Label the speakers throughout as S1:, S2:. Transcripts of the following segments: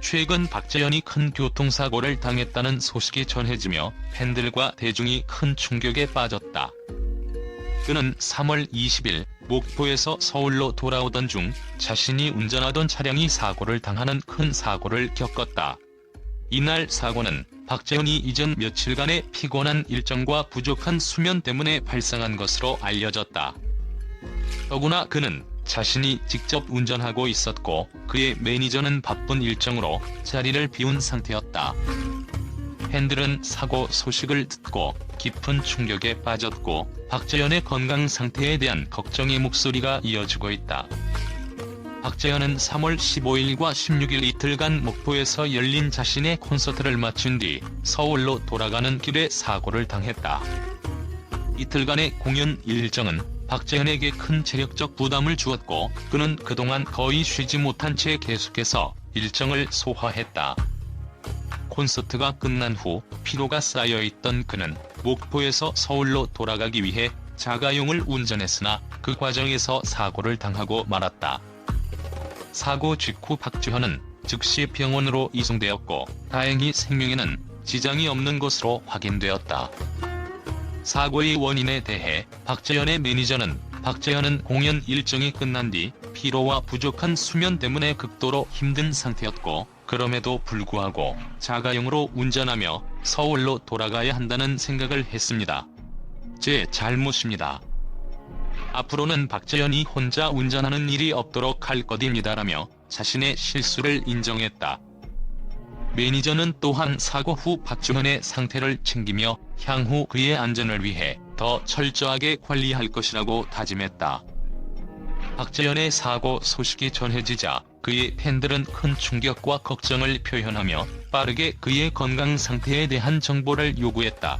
S1: 최근 박재현이 큰 교통사고를 당했다는 소식이 전해지며 팬들과 대중이 큰 충격에 빠졌다. 그는 3월 20일 목포에서 서울로 돌아오던 중 자신이 운전하던 차량이 사고를 당하는 큰 사고를 겪었다. 이날 사고는 박재현이 이전 며칠간의 피곤한 일정과 부족한 수면 때문에 발생한 것으로 알려졌다. 더구나 그는 자신이 직접 운전하고 있었고 그의 매니저는 바쁜 일정으로 자리를 비운 상태였다. 팬들은 사고 소식을 듣고 깊은 충격에 빠졌고 박재현의 건강 상태에 대한 걱정의 목소리가 이어지고 있다. 박재현은 3월 15일과 16일 이틀간 목포에서 열린 자신의 콘서트를 마친 뒤 서울로 돌아가는 길에 사고를 당했다. 이틀간의 공연 일정은 박재현에게 큰 체력적 부담을 주었고 그는 그동안 거의 쉬지 못한 채 계속해서 일정을 소화했다. 콘서트가 끝난 후 피로가 쌓여있던 그는 목포에서 서울로 돌아가기 위해 자가용을 운전했으나 그 과정에서 사고를 당하고 말았다. 사고 직후 박주현은 즉시 병원으로 이송되었고 다행히 생명에는 지장이 없는 것으로 확인되었다. 사고의 원인에 대해 박재현의 매니저는 박재현은 공연 일정이 끝난 뒤 피로와 부족한 수면 때문에 극도로 힘든 상태였고 그럼에도 불구하고 자가용으로 운전하며 서울로 돌아가야 한다는 생각을 했습니다. 제 잘못입니다. 앞으로는 박재현이 혼자 운전하는 일이 없도록 할 것입니다라며 자신의 실수를 인정했다. 매니저는 또한 사고 후 박주현의 상태를 챙기며 향후 그의 안전을 위해 더 철저하게 관리할 것이라고 다짐했다. 박재현의 사고 소식이 전해지자 그의 팬들은 큰 충격과 걱정을 표현하며 빠르게 그의 건강 상태에 대한 정보를 요구했다.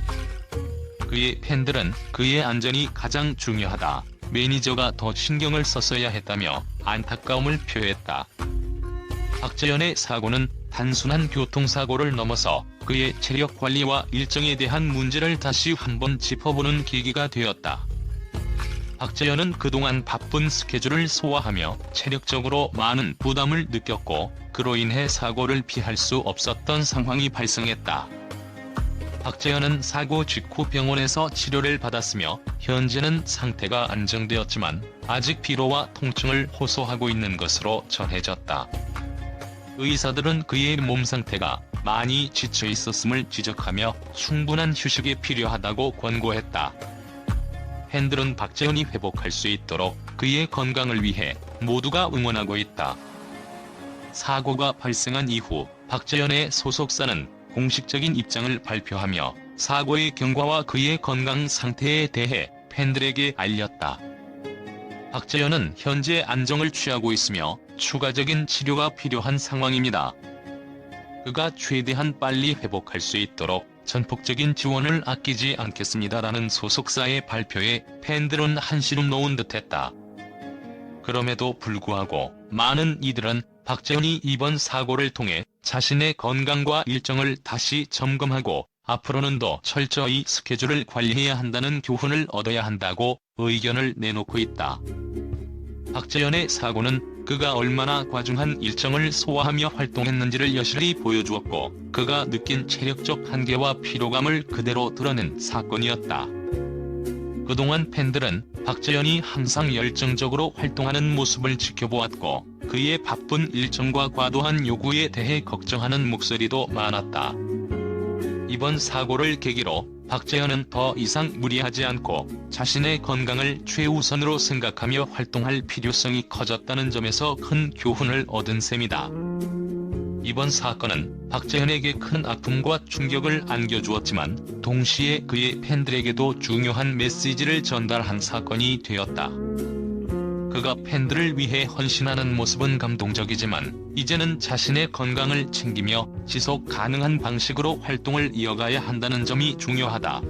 S1: 그의 팬들은 그의 안전이 가장 중요하다. 매니저가 더 신경을 썼어야 했다며 안타까움을 표했다. 박재현의 사고는 단순한 교통사고를 넘어서 그의 체력 관리와 일정에 대한 문제를 다시 한번 짚어보는 계기가 되었다. 박재현은 그동안 바쁜 스케줄을 소화하며 체력적으로 많은 부담을 느꼈고 그로 인해 사고를 피할 수 없었던 상황이 발생했다. 박재현은 사고 직후 병원에서 치료를 받았으며 현재는 상태가 안정되었지만 아직 피로와 통증을 호소하고 있는 것으로 전해졌다. 의사들은 그의 몸 상태가 많이 지쳐 있었음을 지적하며 충분한 휴식이 필요하다고 권고했다. 팬들은 박재현이 회복할 수 있도록 그의 건강을 위해 모두가 응원하고 있다. 사고가 발생한 이후 박재현의 소속사는 공식적인 입장을 발표하며 사고의 경과와 그의 건강 상태에 대해 팬들에게 알렸다. 박재현은 현재 안정을 취하고 있으며 추가적인 치료가 필요한 상황입니다. 그가 최대한 빨리 회복할 수 있도록 전폭적인 지원을 아끼지 않겠습니다라는 소속사의 발표에 팬들은 한시름 놓은 듯했다. 그럼에도 불구하고 많은 이들은 박재현이 이번 사고를 통해 자신의 건강과 일정을 다시 점검하고 앞으로는 더 철저히 스케줄을 관리해야 한다는 교훈을 얻어야 한다고 의견을 내놓고 있다. 박재현의 사고는 그가 얼마나 과중한 일정을 소화하며 활동했는지를 여실히 보여주었고 그가 느낀 체력적 한계와 피로감을 그대로 드러낸 사건이었다. 그동안 팬들은 박재현이 항상 열정적으로 활동하는 모습을 지켜보았고 그의 바쁜 일정과 과도한 요구에 대해 걱정하는 목소리도 많았다. 이번 사고를 계기로 박재현은 더 이상 무리하지 않고 자신의 건강을 최우선으로 생각하며 활동할 필요성이 커졌다는 점에서 큰 교훈을 얻은 셈이다. 이번 사건은 박재현에게 큰 아픔과 충격을 안겨주었지만 동시에 그의 팬들에게도 중요한 메시지를 전달한 사건이 되었다. 그가 팬들을 위해 헌신하는 모습은 감동적이지만 이제는 자신의 건강을 챙기며 지속 가능한 방식으로 활동을 이어가야 한다는 점이 중요하다.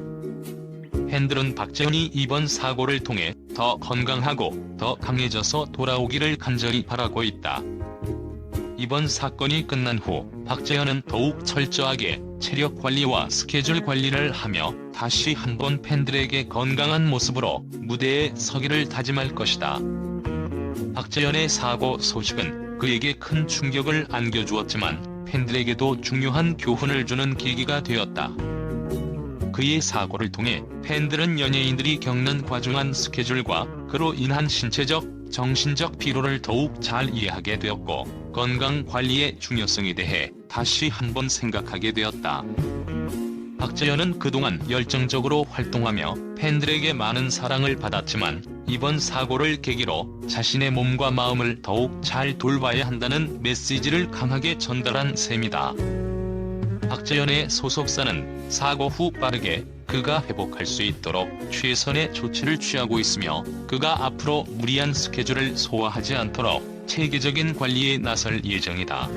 S1: 팬들은 박재현이 이번 사고를 통해 더 건강하고 더 강해져서 돌아오기를 간절히 바라고 있다. 이번 사건이 끝난 후 박재현은 더욱 철저하게 체력 관리와 스케줄 관리를 하며 다시 한번 팬들에게 건강한 모습으로 무대에 서기를 다짐할 것이다. 박재현의 사고 소식은 그에게 큰 충격을 안겨주었지만 팬들에게도 중요한 교훈을 주는 계기가 되었다. 그의 사고를 통해 팬들은 연예인들이 겪는 과중한 스케줄과 그로 인한 신체적, 정신적 피로를 더욱 잘 이해하게 되었고 건강 관리의 중요성에 대해 다시 한번 생각하게 되었다. 박재현은 그동안 열정적으로 활동하며 팬들에게 많은 사랑을 받았지만 이번 사고를 계기로 자신의 몸과 마음을 더욱 잘 돌봐야 한다는 메시지를 강하게 전달한 셈이다. 박재현의 소속사는 사고 후 빠르게 그가 회복할 수 있도록 최선의 조치를 취하고 있으며 그가 앞으로 무리한 스케줄을 소화하지 않도록 체계적인 관리에 나설 예정이다.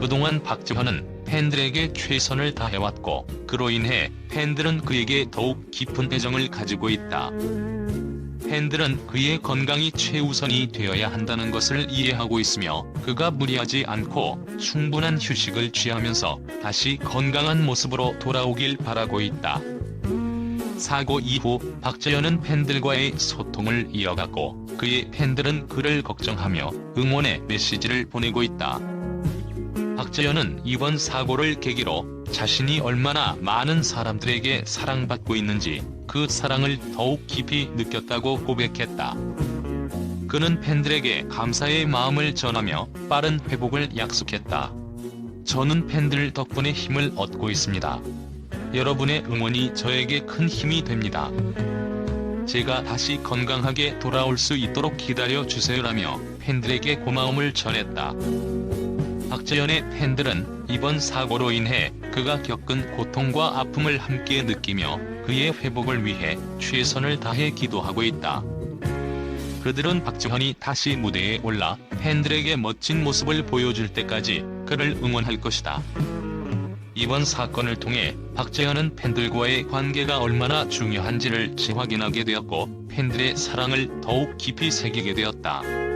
S1: 그동안 박지환은 팬들에게 최선을 다해왔고 그로 인해 팬들은 그에게 더욱 깊은 애정을 가지고 있다. 팬들은 그의 건강이 최우선이 되어야 한다는 것을 이해하고 있으며 그가 무리하지 않고 충분한 휴식을 취하면서 다시 건강한 모습으로 돌아오길 바라고 있다. 사고 이후 박재현은 팬들과의 소통을 이어갔고 그의 팬들은 그를 걱정하며 응원의 메시지를 보내고 있다. 박재현은 이번 사고를 계기로 자신이 얼마나 많은 사람들에게 사랑받고 있는지 그 사랑을 더욱 깊이 느꼈다고 고백했다. 그는 팬들에게 감사의 마음을 전하며 빠른 회복을 약속했다. 저는 팬들 덕분에 힘을 얻고 있습니다. 여러분의 응원이 저에게 큰 힘이 됩니다. 제가 다시 건강하게 돌아올 수 있도록 기다려 주세요라며 팬들에게 고마움을 전했다. 박재현의 팬들은 이번 사고로 인해 그가 겪은 고통과 아픔을 함께 느끼며 그의 회복을 위해 최선을 다해 기도하고 있다. 그들은 박재현이 다시 무대에 올라 팬들에게 멋진 모습을 보여줄 때까지 그를 응원할 것이다. 이번 사건을 통해 박재현은 팬들과의 관계가 얼마나 중요한지를 재확인하게 되었고 팬들의 사랑을 더욱 깊이 새기게 되었다.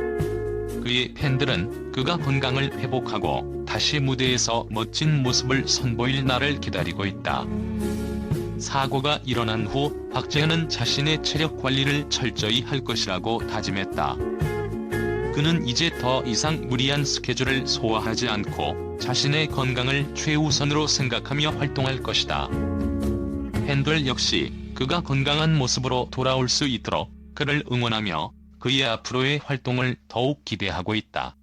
S1: 그의 팬들은 그가 건강을 회복하고 다시 무대에서 멋진 모습을 선보일 날을 기다리고 있다. 사고가 일어난 후 박재현은 자신의 체력 관리를 철저히 할 것이라고 다짐했다. 그는 이제 더 이상 무리한 스케줄을 소화하지 않고 자신의 건강을 최우선으로 생각하며 활동할 것이다. 팬들 역시 그가 건강한 모습으로 돌아올 수 있도록 그를 응원하며 그의 앞으로의 활동을 더욱 기대하고 있다.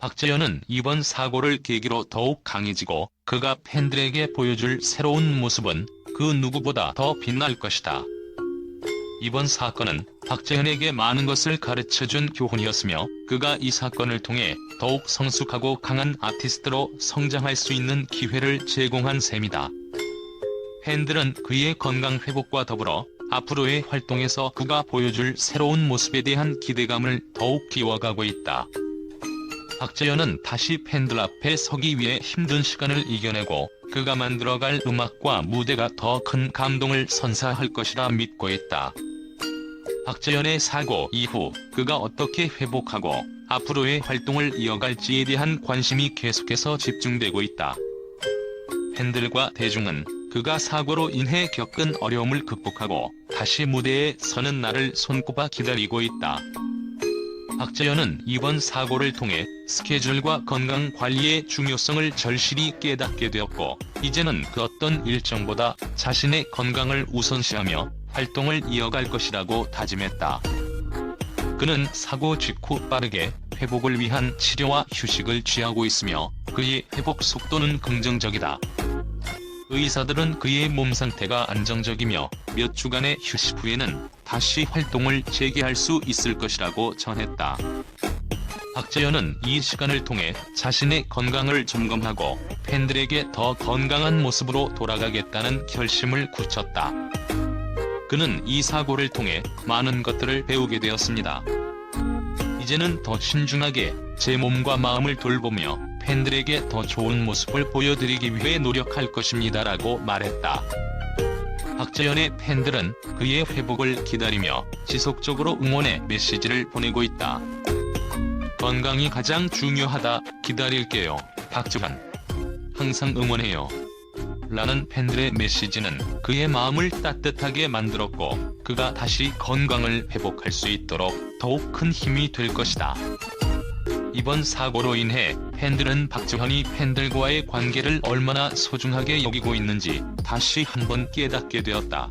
S1: 박재현은 이번 사고를 계기로 더욱 강해지고 그가 팬들에게 보여줄 새로운 모습은 그 누구보다 더 빛날 것이다. 이번 사건은 박재현에게 많은 것을 가르쳐준 교훈이었으며 그가 이 사건을 통해 더욱 성숙하고 강한 아티스트로 성장할 수 있는 기회를 제공한 셈이다. 팬들은 그의 건강 회복과 더불어 앞으로의 활동에서 그가 보여줄 새로운 모습에 대한 기대감을 더욱 키워가고 있다. 박재현은 다시 팬들 앞에 서기 위해 힘든 시간을 이겨내고 그가 만들어갈 음악과 무대가 더 큰 감동을 선사할 것이라 믿고 있다. 박재현의 사고 이후 그가 어떻게 회복하고 앞으로의 활동을 이어갈지에 대한 관심이 계속해서 집중되고 있다. 팬들과 대중은 그가 사고로 인해 겪은 어려움을 극복하고 다시 무대에 서는 날을 손꼽아 기다리고 있다. 박재현은 이번 사고를 통해 스케줄과 건강 관리의 중요성을 절실히 깨닫게 되었고 이제는 그 어떤 일정보다 자신의 건강을 우선시하며 활동을 이어갈 것이라고 다짐했다. 그는 사고 직후 빠르게 회복을 위한 치료와 휴식을 취하고 있으며 그의 회복 속도는 긍정적이다. 의사들은 그의 몸 상태가 안정적이며 몇 주간의 휴식 후에는 다시 활동을 재개할 수 있을 것이라고 전했다. 박재현은 이 시간을 통해 자신의 건강을 점검하고 팬들에게 더 건강한 모습으로 돌아가겠다는 결심을 굳혔다. 그는 이 사고를 통해 많은 것들을 배우게 되었습니다. 이제는 더 신중하게 제 몸과 마음을 돌보며 팬들에게 더 좋은 모습을 보여드리기 위해 노력할 것입니다라고 말했다. 박재현의 팬들은 그의 회복을 기다리며 지속적으로 응원의 메시지를 보내고 있다. 건강이 가장 중요하다. 기다릴게요. 박재환. 항상 응원해요. 라는 팬들의 메시지는 그의 마음을 따뜻하게 만들었고 그가 다시 건강을 회복할 수 있도록 더욱 큰 힘이 될 것이다. 이번 사고로 인해 팬들은 박지현이 팬들과의 관계를 얼마나 소중하게 여기고 있는지 다시 한번 깨닫게 되었다.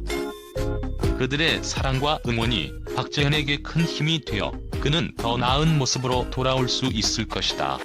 S1: 그들의 사랑과 응원이 박지현에게 큰 힘이 되어 그는 더 나은 모습으로 돌아올 수 있을 것이다.